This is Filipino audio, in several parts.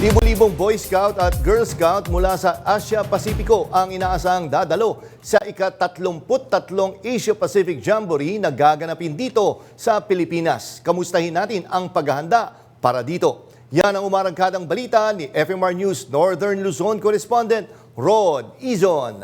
Libo-libong Boy Scout at Girl Scout mula sa Asia Pasipiko ang inaasahang dadalo sa ika-33 Asia Pacific Jamboree na gaganapin dito sa Pilipinas. Kamustahin natin ang paghahanda para dito. Yan ang umarangkadang balita ni FMR News Northern Luzon correspondent Rod Izon.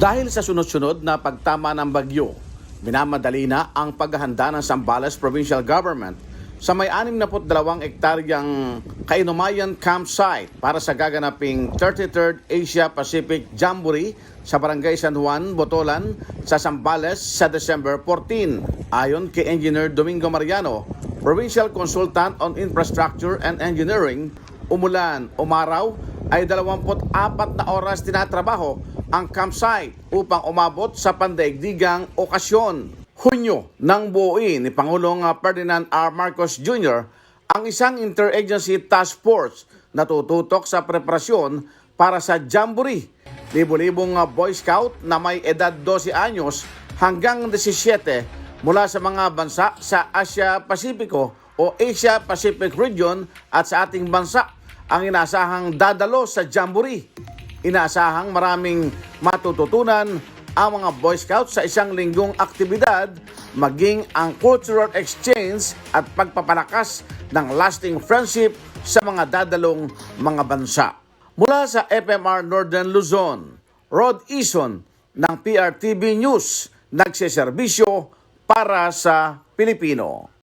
Dahil sa sunod-sunod na pagtama ng bagyo, minamadali na ang paghahanda ng Sambales Provincial Government sa may 62 ektaryang Kainumayan Campsite para sa gaganaping 33rd Asia Pacific Jamboree sa Barangay San Juan, Botolan sa Sambales sa December 14. Ayon kay Engineer Domingo Mariano, Provincial Consultant on Infrastructure and Engineering, umulan, umaraw ay 24 na oras tinatrabaho ang campsite upang umabot sa pandaigdigang okasyon. Hunyo nang buuin ni Pangulong Ferdinand R. Marcos Jr. ang isang interagency task force na tututok sa preparasyon para sa Jamboree. Libo-libong Boy Scout na may edad 12 anyos hanggang 17 mula sa mga bansa sa Asia Pasipiko o Asia Pacific Region at sa ating bansa ang inaasahang dadalo sa Jamboree. Inaasahang maraming matututunan ang mga Boy Scouts sa isang linggong aktibidad, maging ang cultural exchange at pagpapalakas ng lasting friendship sa mga dadalong mga bansa. Mula sa FMR Northern Luzon, Rod Ison ng PRTV News, nagseserbisyo para sa Pilipino.